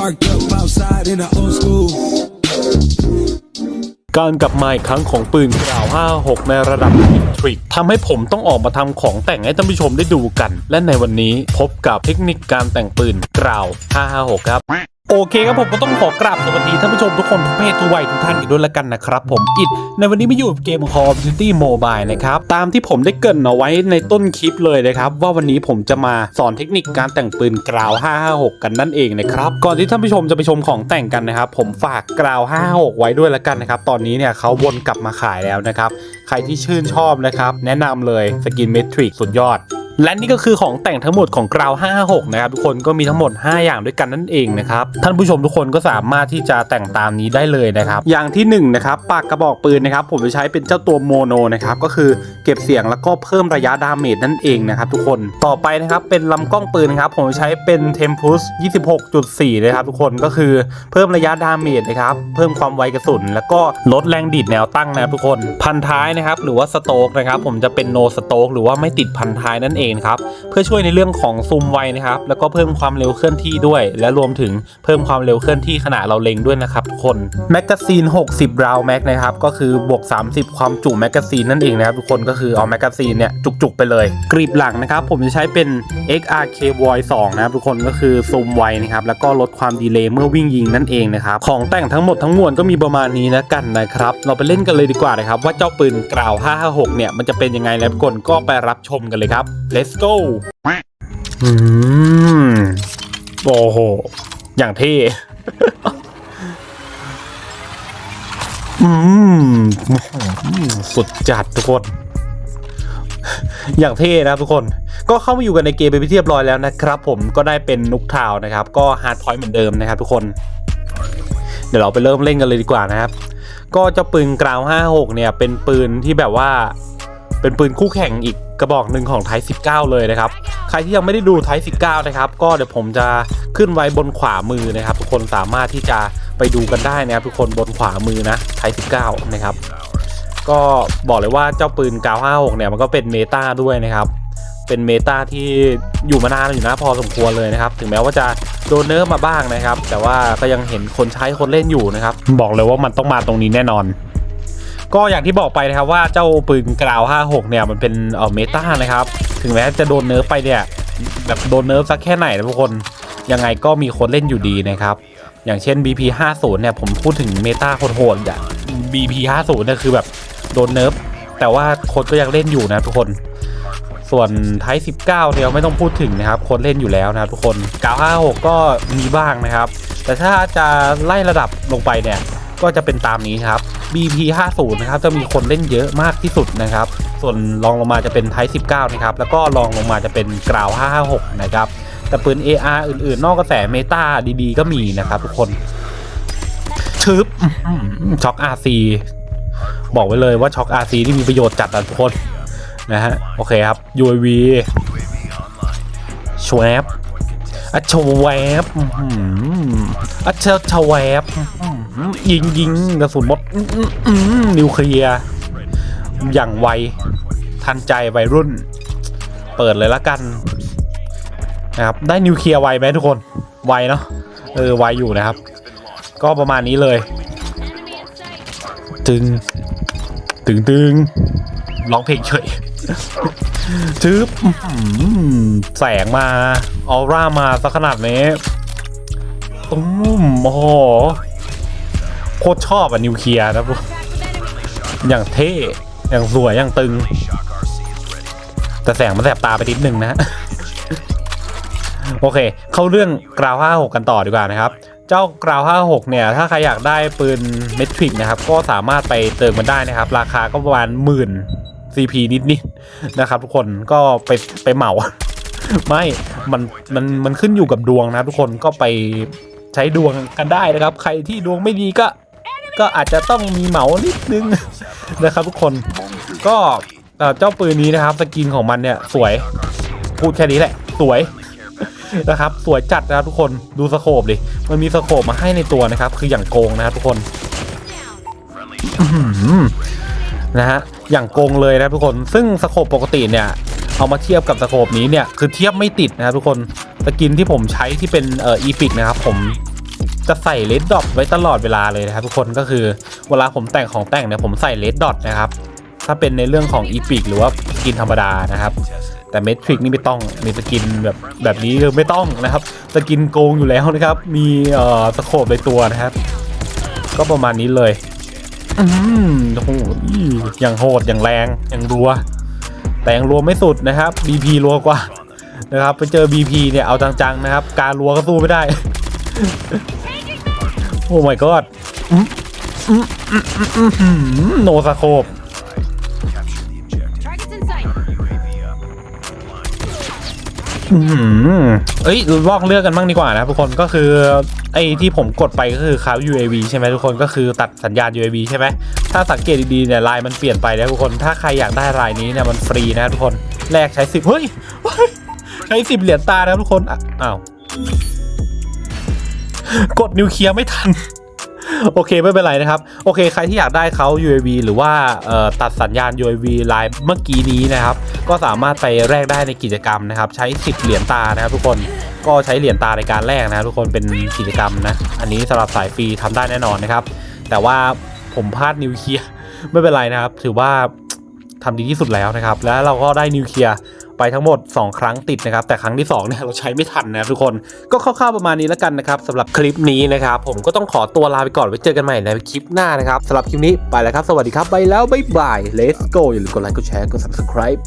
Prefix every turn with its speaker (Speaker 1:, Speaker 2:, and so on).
Speaker 1: Parked up outside in an old school.
Speaker 2: การกลับมาอีกครั้งของปืนกล่าว 56 ในระดับทริกทำให้ผมต้องออกมาทำของแต่งให้ท่านผู้ชมได้ดูกัน และในวันนี้พบกับเทคนิคการแต่งปืนกล่าว 556 ครับ โอเคครับผมก็ต้องขอกราบสวัสดีท่านผู้ชมทุกคนทุกเพศทุกวัยทุกท่านกันด้วยละกันนะครับผมอิดในวันนี้ไมาอยู่กับเกม Call of Duty Mobile นะครับ ตามที่ผมได้เกรินเอาไว้ในต้นคลิปเลยนะครับ ว่าวันนี้ผมจะมาสอนเทคนิคการแต่งปืนกราว 556 กันนั่นเองนะครับ ก่อนที่ท่านผู้ชมจะไปชมของแต่งกันนะครับ ผมฝากกราว 556 ไว้ด้วยละกันนะครับ ตอนนี้เนี่ยเขาวนกลับมาขายแล้วนะครับ ใครที่ชื่นชอบนะครับแนะนำเลยสกินเมทริกสุดยอด และนี่ก็คือของแต่งทั้งหมดของกราว556 นะครับทุกคนก็มีทั้งหมด 5 อย่างด้วยกันนั่นเองนะครับท่านผู้ชมทุกคนก็สามารถที่จะแต่งตามนี้ได้เลยนะครับอย่างที่1นงนะครับปากกระบอกปืนนะครับผมจะใช้เป็นเจ้าตัวโมโนนะครับก็คือเก็บเสียงแล้วก็เพิ่มระยะดาเมจนั่นเองนะครับทุกคนต่อไปนะครับเป็นลำกล้องปืนนะครับผมจะใช้เป็น Tempus 26.4 นะครับทุกคนก็คือเพิ่มระยะดาเมจนะครับเพิ่มความไวกระสุน แล้วก็ลดแรงดีดแนวตั้งนะครับทุกคนพันท้ายนะครับหรือว่าสโต๊กนะครับผมจะเป็นโนสโต๊กหรือว่าไม่ติดพันท้ายนั่นเองครับเพื่อช่วยในเรื่องของซูมไวนะครับแล้วก็เพิ่มความเร็วเคลื่อนที่ด้วย และรวมถึงเพิ่มความเร็วเคลื่อนที่ขณะเราเล็งด้วยนะครับทุกคนแมกกาซีน 60 ราวแม็กนะครับก็คือบวก 30 ความจุแมกกาซีนนั่นเองนะครับทุกคนก็คือเอาแมกกาซีนเนี่ยจุกๆไปเลย กรีบหลังนะครับผมจะใช้เป็น XRK Void 2นะครับทุกคนก็คือซูมไวนะครับแล้วก็ลดความดีเลย์เมื่อวิ่งยิงนั่นเองนะครับของแต่งทั้งหมดทั้งมวลก็มีประมาณนี้นะกันนะครับเราไปเล่นกันเลยดีกว่านะครับว่าเจ้าปืนกล่าว 556 เนี่ยมันจะเป็นยังไงแล้วทุกคนก็ไปรับชมกันเลยครับ let's go อืมโอ้โห อย่างเท่อืมสุดจัดทุกคน อย่างเท่นะครับทุกคนก็เข้ามาอยู่กันในเกมไปนที่เรียบร้อยแล้วนะครับ ผมก็ได้เป็นนุกทาวน์นะครับ ก็ฮาร์ดพอยต์เหมือนเดิมนะครับทุกคน เดี๋ยวเราไปเริ่มเล่นกันเลยดีกว่านะครับ ก็เจ้าปืนกราว 56 เนี่ย เป็นปืนที่แบบว่า เป็นปืนคู่แข่งอีกกระบอกหนึ่งของไทย19 เลยนะครับ ใครที่ยังไม่ได้ดูไทย19 นะครับ ก็เดี๋ยวผมจะขึ้นไว้บนขวามือนะครับ ทุกคนสามารถที่จะไปดูกันได้นะครับทุกคนบนขวามือนะไทย19 นะครับ ก็บอกเลยว่าเจ้าปืน 956 เนี่ยมันก็เป็นเมตาด้วยนะครับ เป็นเมตาที่อยู่มานานอยู่นะพอสมควรเลยนะครับ ถึงแม้ว่าจะโดนเนิร์ฟมาบ้างนะครับ แต่ว่าก็ยังเห็นคนใช้คนเล่นอยู่นะครับ บอกเลยว่ามันต้องมาตรงนี้แน่นอน ก็อย่างที่บอกไปนะครับว่าเจ้าปืนกราว 56 เนี่ยมันเป็นเอ่อเมตานะครับ ถึงแม้จะโดนเนิร์ฟไปเนี่ยแบบโดนเนิร์ฟสักแค่ไหนนะทุกคนยังไงก็มีคนเล่นอยู่ดีนะครับ อย่างเช่น BP 50เนี่ยผมพูดถึงเมตาโหดๆอย่าง BP 50เนี่ยคือแบบโดนเนิร์ฟแต่ว่าคนก็ยังเล่นอยู่นะทุกคน ส่วนไทย19เนี่ยไม่ต้องพูดถึงนะครับ คนเล่นอยู่แล้วนะทุกคน956 ก็มีบ้างนะครับ แต่ถ้าจะไล่ระดับลงไปเนี่ย ก็จะเป็นตามนี้ครับ BP 50นะครับจะมีคนเล่นเยอะมากที่สุดนะครับ ส่วนรองลงมาจะเป็นไทย19นะครับแล้วก็รองลงมาจะเป็นกราว556นะครับแต่ปืน AR อื่นๆ นอกกระแสเมตาดีๆก็มีนะครับทุกคนชึบอื้อหือช็อค RC บอกไว้เลยว่าช็อค RC ที่มีประโยชน์จัดนะทุกคนนะฮะโอเคครับ UAV ชวบอะชวบอื้อหืออะเชชวบ ยิงยิงกระสุนหมดอื้ออื้ออื้อนิวเคลียร์อย่างไว ทันใจวัยรุ่น เปิดเลยละกันนะครับได้นิวเคลียร์ไวไหมทุกคน ไวเนาะเออไวอยู่นะครับ ก็ประมาณนี้เลยตึงตึงตึงร้องเพลงเฉยทึบอื้อหือแสงมาออร่ามาสักขนาดนี้ตุ้มโอ้โห โคตรชอบอะนิวเคลียร์นะพวกอย่างเท่ อย่างสวย อย่างตึง แต่แสงมันแสบตาไปนิดนึงนะ โอเค เข้าเรื่องกราว56 กันต่อดีกว่านะครับ เจ้ากราว56 เนี่ย ถ้าใครอยากได้ปืนเมทริกนะครับ ก็สามารถไปเติมมันได้นะครับ ราคาก็ประมาณหมื่น CP นิดๆนะครับ ทุกคนก็ไปไปเหมา ไม่ มันมันมันขึ้นอยู่กับดวงนะทุกคนก็ไปใช้ดวงกันได้นะครับ ใครที่ดวงไม่ดีก็ ก็อาจจะต้องมีเหมานิดนึง นะครับทุกคนก็เจ้าปืนนี้นะครับ สกินของมันเนี่ยสวยพูดแค่นี้แหละ สวยนะครับ สวยจัดนะครับทุกคนดูสโคปดิมันมีสโคปมาให้ในตัวนะครับ คืออย่างโกงนะครับทุกคนนะฮะอย่างโกงเลยนะทุกคนซึ่งสโคปปกติเนี่ยเอามาเทียบกับสโคปนี้เนี่ยคือเทียบไม่ติดนะครับทุกคนสกินที่ผมใช้ที่เป็นเอ่ออีพิกนะครับ ผม จะใส่เลดดอทไว้ตลอดเวลาเลยนะครับทุกคนก็คือเวลาผมแต่งของแต่งเนี่ยผมใส่เลดดอทนะครับ ถ้าเป็นในเรื่องของอีพิกหรือว่าสกินธรรมดานะครับ แต่เมทริกนี่ไม่ต้องมีสกินแบบแบบนี้คือไม่ต้องนะครับสกินโกงอยู่แล้วนะครับ มีเอ่อสโคปในตัวนะครับ ก็ประมาณนี้เลยอืมโอ้โหอย่างโหดอย่างแรงอย่างรัว แต่ยังรัวไม่สุดนะครับ BP รัวกว่านะครับไปเจอ BP เนี่ยเอาจังๆนะครับ การรัวก็สู้ไม่ได้ โอ้ my god โนสโคป
Speaker 3: Targets in sight.
Speaker 2: อืมเอ้ยลอกเลือกกันบ้างดีกว่านะทุกคนก็คือไอ้ที่ผมกดไปก็คือคา UAV ใช่ไหมทุกคนก็คือตัดสัญญาณ UAV ใช่ไหมถ้าสังเกตดีๆเนี่ยลายมันเปลี่ยนไปนะทุกคนถ้าใครอยากได้ลายนี้เนี่ยมันฟรีนะทุกคนแลกใช้สิบเฮ้ยใช้สิบเหรียญตานะทุกคนอ้าว กดนิวเคลียร์ไม่ทัน โอเคไม่เป็นไรนะครับ โอเคใครที่อยากได้เขา UAV หรือว่าตัดสัญญาณ UAV ลายเมื่อกี้นี้นะครับ ก็สามารถไปแลกได้ในกิจกรรมนะครับ ใช้ 10 เหรียญตานะครับทุกคนก็ใช้เหรียญตาในการแลกนะครับทุกคนเป็นกิจกรรมนะ อันนี้สำหรับสายฟรีทำได้แน่นอนนะครับ แต่ว่าผมพลาดนิวเคลียร์ไม่เป็นไรนะครับ ถือว่าทำดีที่สุดแล้วนะครับ แล้วเราก็ได้นิวเคลียร์ ไปทั้งหมด 2 ครั้งติดนะครับ แต่ครั้งที่2เนี่ยเราใช้ไม่ทันนะทุกคนก็คร่าวๆประมาณนี้แล้วกันนะครับสำหรับคลิปนี้นะครับผมก็ต้องขอตัวลาไปก่อนไว้เจอกันใหม่ในคลิปหน้านะครับสำหรับคลิปนี้ไปแล้วครับสวัสดีครับไปแล้วบ๊ายบาย let's go อย่าลืมกดไลค์กดแชร์กด subscribe